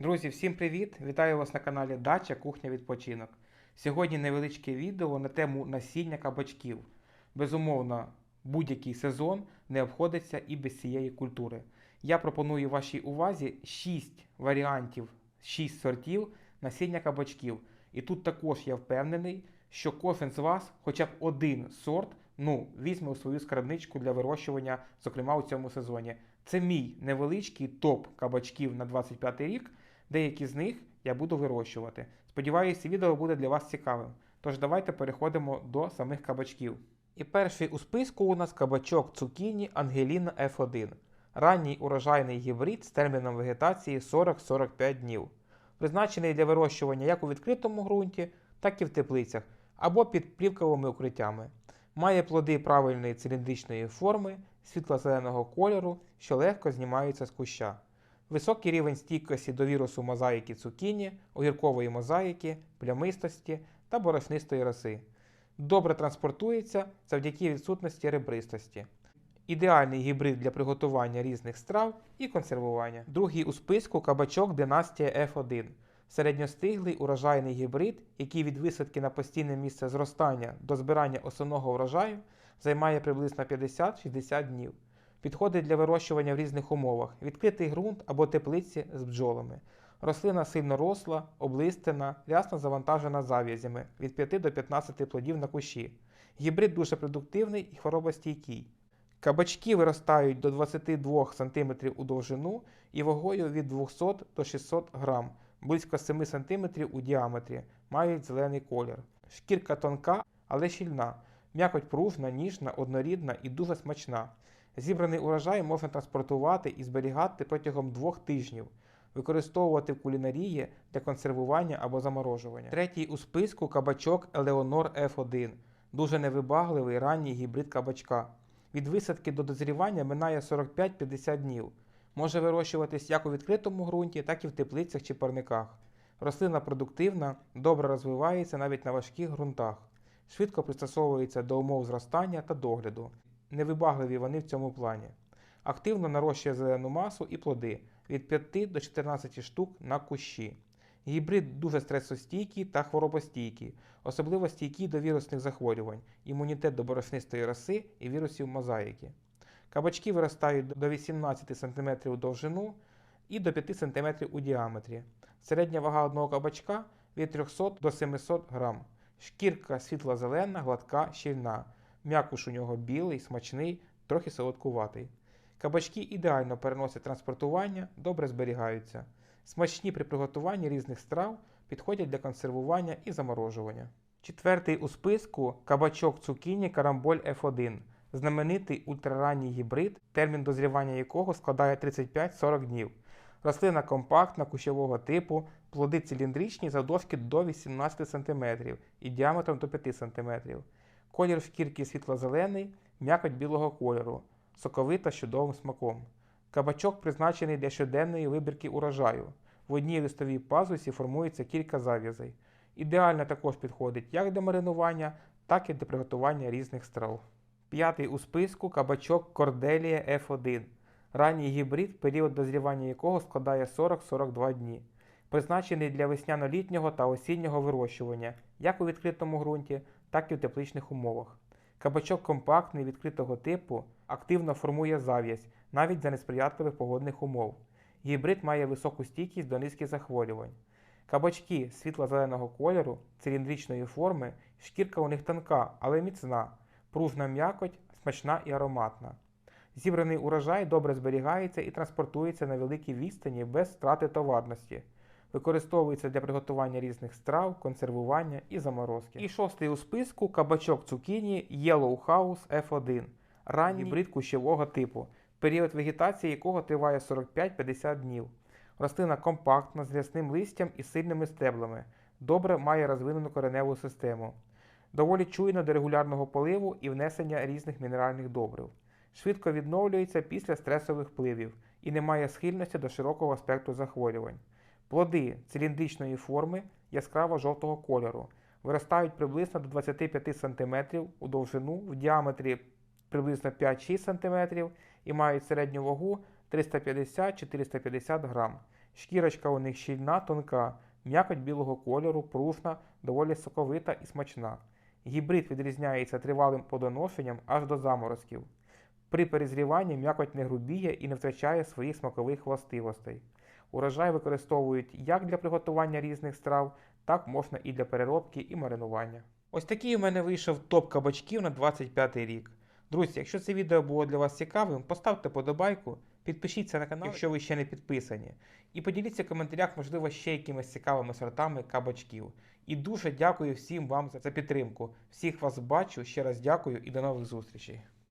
Друзі, всім привіт! Вітаю вас на каналі Дача Кухня Відпочинок. Сьогодні невеличке відео на тему насіння кабачків. Безумовно, будь-який сезон не обходиться і без цієї культури. Я пропоную вашій увазі 6 варіантів, 6 сортів насіння кабачків. І тут також я впевнений, що кожен з вас хоча б один сорт ну, візьме у свою скарбничку для вирощування, зокрема у цьому сезоні. Це мій невеличкий топ кабачків на 25 рік. Деякі з них я буду вирощувати. Сподіваюся, відео буде для вас цікавим. Тож давайте переходимо до самих кабачків. І перший у списку у нас кабачок цукіні Ангеліна F1. Ранній урожайний гібрид з терміном вегетації 40-45 днів. Призначений для вирощування як у відкритому ґрунті, так і в теплицях або під плівковими укриттями. Має плоди правильної циліндричної форми, світло-зеленого кольору, що легко знімаються з куща. Високий рівень стійкості до вірусу мозаїки цукіні, огіркової мозаїки, плямистості та борошнистої роси. Добре транспортується завдяки відсутності ребристості. Ідеальний гібрид для приготування різних страв і консервування. Другий у списку кабачок Династія F1. Середньостиглий урожайний гібрид, який від висадки на постійне місце зростання до збирання основного врожаю займає приблизно 50-60 днів. Підходить для вирощування в різних умовах: відкритий ґрунт або теплиці з бджолами. Рослина сильно росла, облистена, рясно завантажена зав'язями від 5 до 15 плодів на кущі. Гібрид дуже продуктивний і хворобостійкий. Кабачки виростають до 22 см у довжину і вагою від 200 до 600 г, близько 7 см у діаметрі, мають зелений колір. Шкірка тонка, але щільна, м'якоть пружна, ніжна, однорідна і дуже смачна. Зібраний урожай можна транспортувати і зберігати протягом двох тижнів, використовувати в кулінарії для консервування або заморожування. Третій у списку кабачок Елеонор F1, дуже невибагливий ранній гібрид кабачка. Від висадки до дозрівання минає 45-50 днів. Може вирощуватись як у відкритому ґрунті, так і в теплицях чи парниках. Рослина продуктивна, добре розвивається навіть на важких ґрунтах, швидко пристосовується до умов зростання та догляду. Невибагливі вони в цьому плані. Активно нарощує зелену масу і плоди від 5 до 14 штук на кущі. Гібрид дуже стресостійкий та хворобостійкий, особливо стійкий до вірусних захворювань, імунітет до борошнистої роси і вірусів мозаїки. Кабачки виростають до 18 см у довжину і до 5 см у діаметрі. Середня вага одного кабачка від 300 до 700 г. Шкірка світло-зелена, гладка, щільна. М'якуш у нього білий, смачний, трохи солодкуватий. Кабачки ідеально переносять транспортування, добре зберігаються. Смачні при приготуванні різних страв підходять для консервування і заморожування. Четвертий у списку кабачок цукіні карамболь F1, знаменитий ультраранній гібрид, термін дозрівання якого складає 35-40 днів. Рослина компактна, кущового типу, плоди циліндричні завдовжки до 18 см і діаметром до 5 см. Колір шкірки світло-зелений, м'якоть білого кольору, соковита з чудовим смаком. Кабачок призначений для щоденної вибірки урожаю. В одній листовій пазусі формується кілька зав'язей. Ідеально також підходить як для маринування, так і для приготування різних страв. П'ятий у списку кабачок Корделія F1. Ранній гібрид, період дозрівання якого складає 40-42 дні. Призначений для весняно-літнього та осіннього вирощування, як у відкритому ґрунті, так і в тепличних умовах. Кабачок компактний відкритого типу активно формує зав'язь навіть за несприятливих погодних умов. Гібрид має високу стійкість до низьких захворювань. Кабачки світло-зеленого кольору, циліндричної форми, шкірка у них тонка, але міцна, пружна м'якоть, смачна і ароматна. Зібраний урожай добре зберігається і транспортується на великій відстані без втрати товарності. Використовується для приготування різних страв, консервування і заморозки. І шостий у списку кабачок цукіні Yellow House F1, ранній гібрид кущового типу, період вегетації якого триває 45-50 днів. Рослина компактна з рясним листям і сильними стеблами, добре має розвинену кореневу систему, доволі чуйна до регулярного поливу і внесення різних мінеральних добрив. Швидко відновлюється після стресових впливів і не має схильності до широкого спектру захворювань. Плоди циліндричної форми яскраво жовтого кольору, виростають приблизно до 25 см у довжину в діаметрі приблизно 5-6 см і мають середню вагу 350-450 г. Шкірочка у них щільна, тонка, м'якоть білого кольору, пружна, доволі соковита і смачна. Гібрид відрізняється тривалим плодоношенням аж до заморозків. При перезріванні м'якоть не грубіє і не втрачає своїх смакових властивостей. Урожай використовують як для приготування різних страв, так можна і для переробки і маринування. Ось такий у мене вийшов топ кабачків на 25 рік. Друзі, якщо це відео було для вас цікавим, поставте подобайку, підпишіться на канал, якщо ви ще не підписані, і поділіться в коментарях, можливо, ще якимись цікавими сортами кабачків. І дуже дякую всім вам за підтримку. Всіх вас бачу, ще раз дякую і до нових зустрічей.